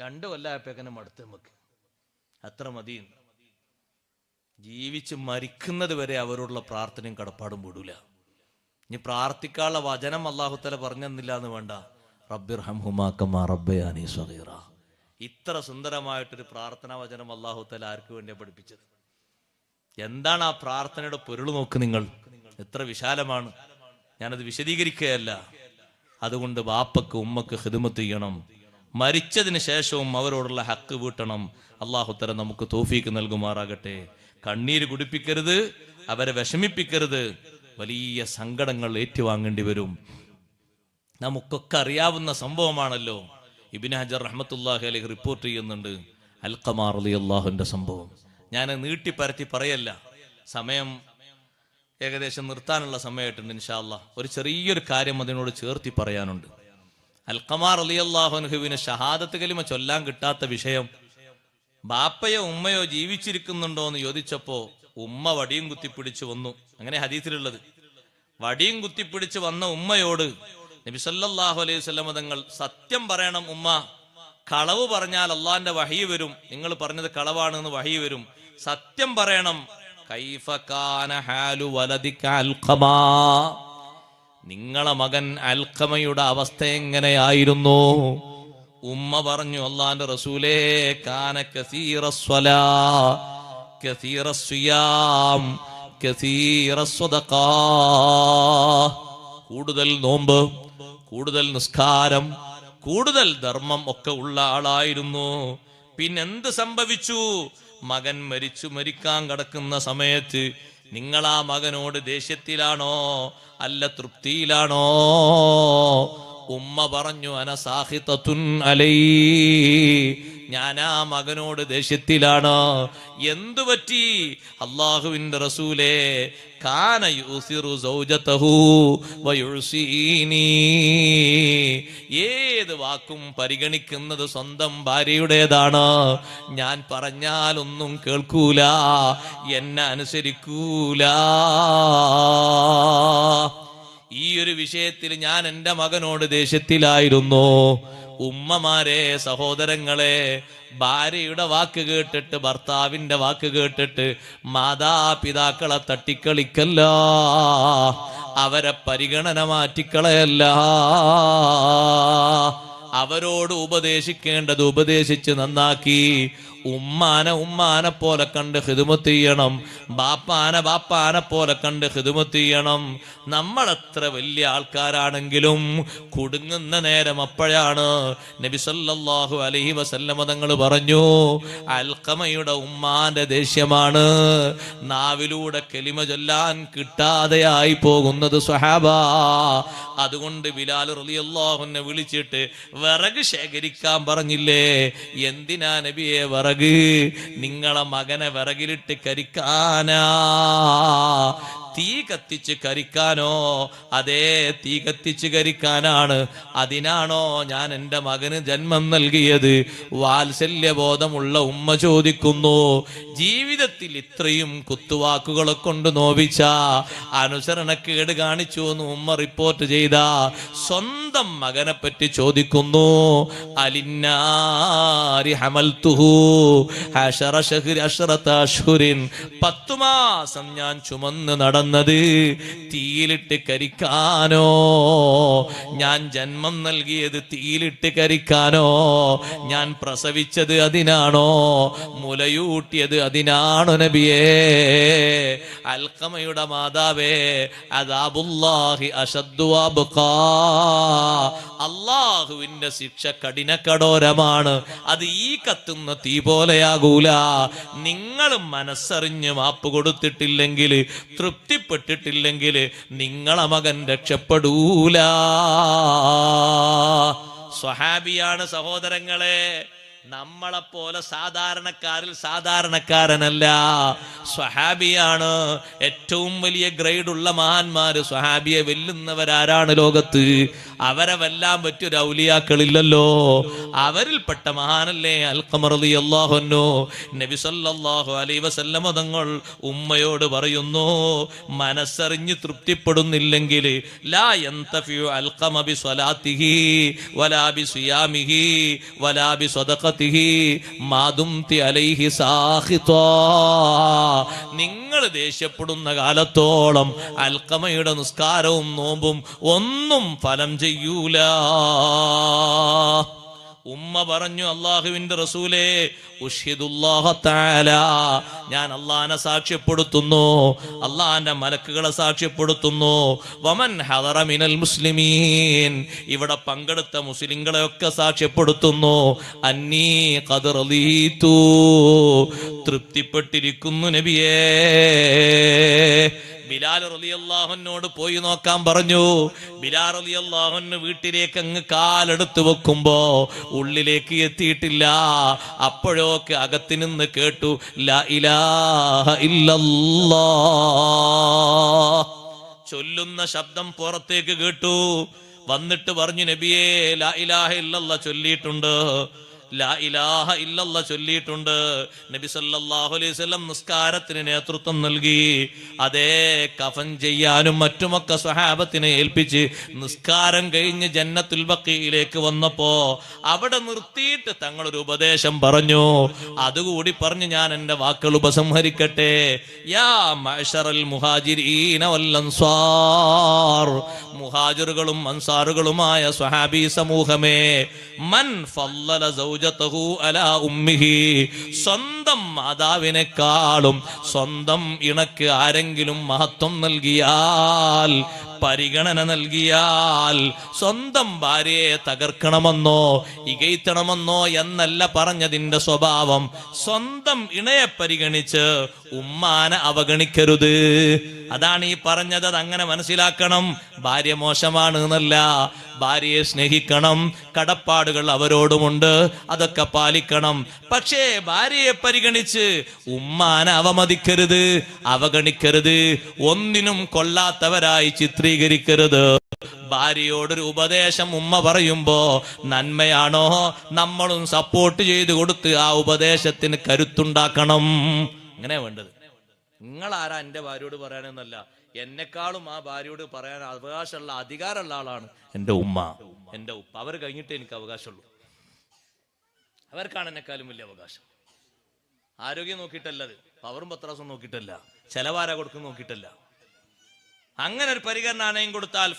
രണ്ട് കൊല്ലായപ്പോഴേക്കന്നെ മടുത്ത് നമുക്ക്. അത്ര മതി. ജീവിച്ച് മരിക്കുന്നത് വരെ അവരോടുള്ള പ്രാർത്ഥനയും കടപ്പാടും വിടൂല. ഇനി പ്രാർത്ഥിക്കാനുള്ള വചനം അള്ളാഹുത്തല പറഞ്ഞെന്നില്ല എന്ന് വേണ്ട. റബ്ബിർ ഇത്ര സുന്ദരമായിട്ടൊരു പ്രാർത്ഥനാ വചനം അള്ളാഹുത്തല ആർക്ക് വേണ്ടിയാണ് പഠിപ്പിച്ചത്? എന്താണ് ആ പ്രാർത്ഥനയുടെ പൊരുൾ നോക്ക് നിങ്ങൾ. എത്ര വിശാലമാണ്. ഞാനത് വിശദീകരിക്കുകയല്ല. അതുകൊണ്ട് ബാപ്പക്ക് ഉമ്മക്ക് ഹിദമത്ത് ചെയ്യണം. മരിച്ചതിന് ശേഷവും അവരോടുള്ള ഹക്ക് വീട്ടണം. അള്ളാഹുത്തര നമുക്ക് തോഫീക്ക് നൽകുമാറാകട്ടെ. കണ്ണീര് കുടിപ്പിക്കരുത് അവരെ വിഷമിപ്പിക്കരുത്. വലിയ സങ്കടങ്ങൾ ഏറ്റുവാങ്ങേണ്ടി വരും. നമുക്കൊക്കെ അറിയാവുന്ന സംഭവമാണല്ലോ. ഇബിൻ ഹജർ റഹ്മത്തുല്ലാഹി അലഹി റിപ്പോർട്ട് ചെയ്യുന്നുണ്ട്. അൽഖമാർ അലി അള്ളാഹുന്റെ സംഭവം. ഞാൻ നീട്ടി നീട്ടിപ്പരത്തി പറയല്ല. സമയം ഏകദേശം നിർത്താനുള്ള സമയമായിട്ടുണ്ട് ഇൻഷാല്ല ഒരു ചെറിയൊരു കാര്യം അതിനോട് ചേർത്തി പറയാനുണ്ട്. അൽഖമാർ അലി അള്ളാഹുനുഹുവിന് ഷഹാദത്ത് കലിമ ചൊല്ലാൻ കിട്ടാത്ത വിഷയം ബാപ്പയോ ഉമ്മയോ ജീവിച്ചിരിക്കുന്നുണ്ടോ എന്ന് ചോദിച്ചപ്പോ ഉമ്മ വടിയും കുത്തിപ്പിടിച്ചു വന്നു. അങ്ങനെ ഹദീസിലുള്ളത്. വടിയും കുത്തിപ്പിടിച്ച് വന്ന ഉമ്മയോട് നബിസല്ലാഹു അലൈഹി സ്വലമ തങ്ങൾ സത്യം പറയണം ഉമ്മ. കളവ് പറഞ്ഞാൽ അള്ളാന്റെ വഹി വരും. നിങ്ങൾ പറഞ്ഞത് കളവാണെന്ന് വഹി വരും. സത്യം പറയണം. കൈഫ കാന ഹാലു വലദിക അൽഖമാ. നിങ്ങളെ മകൻ അൽഖമയുടെ അവസ്ഥ എങ്ങനെയായിരുന്നു? ഉമ്മ പറഞ്ഞു അള്ളാന്റെ റസൂലേ കാന കൂടുതൽ നോമ്പ് കൂടുതൽ നിസ്കാരം കൂടുതൽ ധർമ്മം ഒക്കെ ഉള്ള ആളായിരുന്നു. പിന്നെന്ത് സംഭവിച്ചു? മകൻ മരിച്ചു മരിക്കാൻ കിടക്കുന്ന സമയത്ത് നിങ്ങൾ ആ മകനോട് ദേഷ്യത്തിലാണോ? അല്ല തൃപ്തിയിലാണോ? ഉമ്മ പറഞ്ഞു അനസാഹിതത്തുൻ അലൈ ഞാൻ ആ മകനോട് ദേഷ്യത്തിലാണ്? എന്തു പറ്റി? അള്ളാഹുവിന്റെ റസൂലേ യൂസിറു ഏത് വാക്കും പരിഗണിക്കുന്നത് സ്വന്തം ഭാര്യയുടേതാണ്? ഞാൻ പറഞ്ഞാലൊന്നും കേൾക്കൂല എന്നെ അനുസരിക്കൂല. ഈ ഒരു വിഷയത്തിൽ ഞാൻ എന്റെ മകനോട് ദേഷ്യത്തിലായിരുന്നു. ഉമ്മമാരെ സഹോദരങ്ങളെ ഭാര്യയുടെ വാക്ക് കേട്ടിട്ട് ഭർത്താവിന്റെ വാക്ക് കേട്ടിട്ട് മാതാപിതാക്കളെ തട്ടിക്കളിക്കല്ല. അവരെ പരിഗണന മാറ്റിക്കളയല്ല. അവരോട് ഉപദേശിക്കേണ്ടത് ഉപദേശിച്ച് നന്നാക്കി. ഉമ്മാനെ ഉമ്മാനെ പോലെ കണ്ട് ഹിതുമത്ത് ചെയ്യണം. ബാപ്പാനെ ബാപ്പാനെ പോലെ കണ്ട് ഹിതുമത്ത് ചെയ്യണം. നമ്മൾ എത്ര വലിയ ആൾക്കാരാണെങ്കിലും കുടുങ്ങുന്ന നേരം അപ്പോഴാണ് നബിസല്ലാഹു അലൈഹി വസല്ലമ തങ്ങൾ പറഞ്ഞു അൽക്കമയുടെ ഉമ്മാന്റെ ദേഷ്യമാണ്. നാവിലൂടെ കെലിമ ചൊല്ലാൻ കിട്ടാതെയായി പോകുന്നത് സ്വഹാബ. അതുകൊണ്ട് ബിലാൽ റലിയല്ലാഹുനെ വിളിച്ചിട്ട് വിറക് ശേഖരിക്കാൻ പറഞ്ഞില്ലേ? എന്തിനാ നബിയെ വിറക് നിങ്ങളെ മകനെ വിറകിലിട്ട് കരിക്കാനാ തീ കത്തിച്ച് കരിക്കാനോ? അതേ തീ കത്തിച്ച് കരിക്കാനാണ്. അതിനാണോ ഞാൻ എന്റെ മകന് ജന്മം നൽകിയത്? വാത്സല്യബോധമുള്ള ഉമ്മ ചോദിക്കുന്നു. ജീവിതത്തിൽ ഇത്രയും കുത്തുവാക്കുകളെ കൊണ്ട് നോവിച്ച അനുസരണക്കേട് കാണിച്ചു എന്ന് ഉമ്മ റിപ്പോർട്ട് ചെയ്ത സ്വന്തം മകനെ പറ്റി ചോദിക്കുന്നു. അലിന്നാരി പത്തു മാസം ഞാൻ ചുമന്ന് നടന്നത് തീയിലിട്ട് കരിക്കാനോ? ഞാൻ ജന്മം നൽകിയത് തീയിലിട്ട് കരിക്കാനോ? ഞാൻ പ്രസവിച്ചത് അതിനാണോ? മുലയൂട്ടിയത് അതിനാണോ നബിയേ? അൽക്കമയുടെ മാതാവേ അതാബുല്ലാഹി അശദ്ദു അള്ളാഹുവിന്റെ ശിക്ഷ കഠിന കടോരമാണ് അത് ഈ കത്തുന്ന തീ പോലെയാകൂല. നിങ്ങൾ മനസ്സറിഞ്ഞ് മാപ്പ് കൊടുത്തിട്ടില്ലെങ്കിൽ തൃപ്തിപ്പെട്ടിട്ടില്ലെങ്കിൽ നിങ്ങളെ മകൻ രക്ഷപ്പെടൂല. സ്വഹാബിയാണ് സഹോദരങ്ങളെ നമ്മളെ പോലെ സാധാരണക്കാരിൽ സാധാരണക്കാരനല്ല. സ്വഹാബിയാണ് ഏറ്റവും വലിയ ഗ്രേഡുള്ള മഹാന്മാര്. സ്വഹാബിയെ വെല്ലുന്നവരാരാണ് ലോകത്ത്? അവരെ വെല്ലാൻ പറ്റിയൊരു ഔലിയാക്കളില്ലല്ലോ അവരിൽപ്പെട്ട മഹാനല്ലേ അൽഖമറലി അള്ളാഹുനോ നബി സല്ലല്ലാഹു അലൈഹി വസല്ലമ തങ്ങൾ ഉമ്മയോട് പറയുന്നു മനസ്സറിഞ്ഞ് തൃപ്തിപ്പെടുന്നില്ലെങ്കിൽ ലാ യന്തഫിയു അൽഖമബി സ്വലാത്തിഹി വലാ ബി സിയാമിഹി വലാ ബി സ്വദഖത്തിഹി മാദുംതി അലൈഹി സാഹിത്വാ നിങ്ങൾ ദേഷ്യപ്പെടുന്ന കാലത്തോളം അൽക്കമയുടെ നിസ്കാരവും നോമ്പും ഒന്നും ഫലം ചെയ്യൂല. ഉമ്മ പറഞ്ഞു അള്ളാഹുവിന്റെ റസൂലേ ഞാൻ അള്ളഹാനെ സാക്ഷ്യപ്പെടുത്തുന്നു. അള്ളാഹാന്റെ മലക്കുകളെ സാക്ഷ്യപ്പെടുത്തുന്നു. വമൻ ഹദറ മിനൽ മുസ്ലിമീൻ. ഇവിടെ പങ്കെടുത്ത മുസ്ലിങ്ങളെയൊക്കെ സാക്ഷ്യപ്പെടുത്തുന്നു. അന്നീ റളീതു തൃപ്തിപ്പെട്ടിരിക്കുന്നു നബിയേ. ബിലാൽ റളിയല്ലാഹുവിനോട് പോയി നോക്കാൻ പറഞ്ഞു. ബിലാൽ റളിയല്ലാഹുവിന് വീട്ടിലേക്ക് അങ്ങ് കാലെടുത്ത് വെക്കുമ്പോ ഉള്ളിലേക്ക് എത്തിയിട്ടില്ല. അപ്പോഴൊക്കെ അകത്ത് നിന്ന് കേട്ടു ലാ ഇലാഹ ഇല്ലല്ലാ ചൊല്ലുന്ന ശബ്ദം പുറത്തേക്ക് കേട്ടു. വന്നിട്ട് പറഞ്ഞു നബിയേ ലാ ഇലാഹ ഇല്ലല്ലാ ചൊല്ലിയിട്ടുണ്ട്. ലാ ഇലാഹ ഇല്ലല്ല ചൊല്ലിയിട്ടുണ്ട്. നബി സല്ലല്ലാഹു അലൈഹി വസല്ലം നിസ്കാരത്തിന് നേതൃത്വം നൽകി. അതേ കഫൻ ചെയ്യാനും മറ്റുമൊക്കെ സ്വഹാബത്തിനെ ഏൽപ്പിച്ച് നിസ്കാരം കഴിഞ്ഞ് ജന്നത്തുൽ ബക്കിയിലേക്ക് വന്നപ്പോ അവിടെ നിർത്തിയിട്ട് തങ്ങളൊരു ഉപദേശം പറഞ്ഞു. അതുകൂടി പറഞ്ഞ് ഞാൻ എന്റെ വാക്കുകൾ ഉപസംഹരിക്കട്ടെ. യാ മഷറൽ മുഹാജിരീന മുഹാജിറുകളും അൻസാറുകളുമായ സ്വഹാബി സമൂഹമേ മൻ ഫല്ലല സ്വന്തം മാതാവിനെക്കാളും സ്വന്തം ഇണക്ക് ആരെങ്കിലും മഹത്വം നൽകിയാൽ പരിഗണന നൽകിയാൽ സ്വന്തം ഭാര്യയെ തകർക്കണമെന്നോ ഇകയ്ത്തണമെന്നോ എന്നല്ല പറഞ്ഞതിന്റെ സ്വഭാവം. സ്വന്തം ഇണയെ പരിഗണിച്ച് ഉമ്മാനെ അവഗണിക്കരുത്. അതാണ് ഈ പറഞ്ഞത് അത് അങ്ങനെ മനസ്സിലാക്കണം. ഭാര്യ മോശമാണ് എന്നല്ല ഭാര്യയെ സ്നേഹിക്കണം. കടപ്പാടുകൾ അവരോടുമുണ്ട് അതൊക്കെ പാലിക്കണം. പക്ഷേ ഭാര്യയെ പരിഗണിച്ച് ഉമ്മാനെ അവമതിക്കരുത് അവഗണിക്കരുത് ഒന്നിനും കൊള്ളാത്തവരായി ചിത്രീകരിക്കരുത്. ഭാര്യയോടൊരു ഉപദേശം ഉമ്മ പറയുമ്പോ നന്മയാണോ നമ്മളും സപ്പോർട്ട് ചെയ്ത് കൊടുത്ത് ആ ഉപദേശത്തിന് കരുത്തുണ്ടാക്കണം. അങ്ങനെ വേണ്ടത്. നിങ്ങൾ ആരാ എന്റെ ഭാര്യയോട് പറയാനെന്നല്ല. എന്നെക്കാളും ആ ഭാര്യയോട് പറയാൻ അവകാശമുള്ള അധികാരമുള്ള ആളാണ് എന്റെ ഉമ്മ. എന്റെ ഉപ്പ. അവർ കഴിഞ്ഞിട്ടേ എനിക്ക് അവകാശമുള്ളൂ. അവർക്കാണ് എന്നെക്കാളും വലിയ അവകാശം. ആരോഗ്യം നോക്കിയിട്ടല്ലത് പവറും പത്രാസും നോക്കിയിട്ടല്ല. ചെലവാര കൊടുക്കും നോക്കിയിട്ടല്ല. അങ്ങനെ ഒരു പരിഗണന ആണയും കൊടുത്താൽ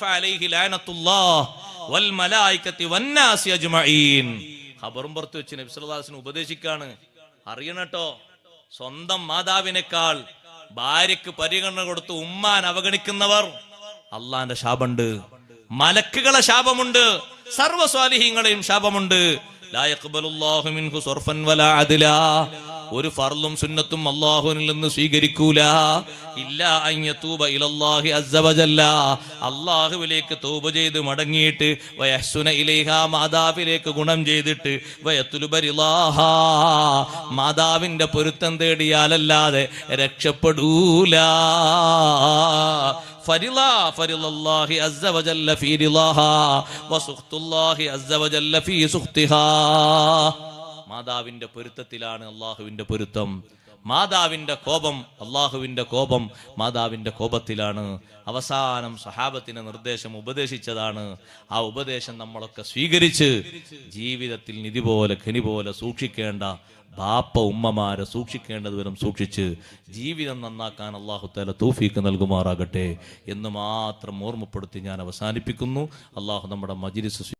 ഖബറും പുറത്ത് വെച്ച് നബി അലൈഹി വസല്ലം ഉപദേശിക്കാണ്. അറിയണട്ടോ സ്വന്തം മാതാവിനേക്കാൾ ഭാര്യക്ക് പരിഗണന കൊടുത്ത് ഉമ്മാൻ അവഗണിക്കുന്നവർ. അള്ളാന്റെ ശാപമുണ്ട്. മലക്കുകളെ ശാപമുണ്ട്. സർവസ്വാലിഹീങ്ങളെയും ശാപമുണ്ട്. ലാ യഖ്ബലുല്ലാഹു മിൻഹു സർഫൻ വലാ അദ്ലാ. ഒരു ഫർളും സുന്നത്തും അള്ളാഹുവിൽ നിന്ന് സ്വീകരിക്കൂല. ഇല്ല അയ്യത്തൂബ ഇലല്ലാഹി അസവജല്ല അള്ളാഹുവിലേക്ക് തൂബ ചെയ്ത് മടങ്ങിയിട്ട് വയസ്സുന ഇലേഹ മാതാവിലേക്ക് ഗുണം ചെയ്തിട്ട് വയത്തുലുബരിലാഹ മാതാവിന്റെ പൊരുത്തം തേടിയാലല്ലാതെ രക്ഷപ്പെടൂല. ഫരിലാ ഫരിളല്ലാഹി അസ്സ വജല്ല ഫീ റിളാഹാ വസുഖ്തുല്ലാഹി അസ്സ വജല്ല ഫീ സുഖ്തിഹാ. മാതാവിന്റെ പൊരുത്തത്തിലാണ് അള്ളാഹുവിന്റെ പൊരുത്തം. മാതാവിന്റെ കോപം അള്ളാഹുവിന്റെ കോപം മാതാവിന്റെ കോപത്തിലാണ്. അവസാനം സഹാബത്തിന് നിർദ്ദേശം ഉപദേശിച്ചതാണ്. ആ ഉപദേശം നമ്മളൊക്കെ സ്വീകരിച്ച് ജീവിതത്തിൽ നിധി പോലെ ഖനി പോലെ സൂക്ഷിക്കേണ്ട ബാപ്പ ഉമ്മമാരെ സൂക്ഷിക്കേണ്ടതുവരും സൂക്ഷിച്ച് ജീവിതം നന്നാക്കാൻ അള്ളാഹു താല തൗഫീക്ക് നൽകുമാറാകട്ടെ എന്ന് മാത്രം ഓർമ്മപ്പെടുത്തി ഞാൻ അവസാനിപ്പിക്കുന്നു. അള്ളാഹു നമ്മുടെ മജിരിസ്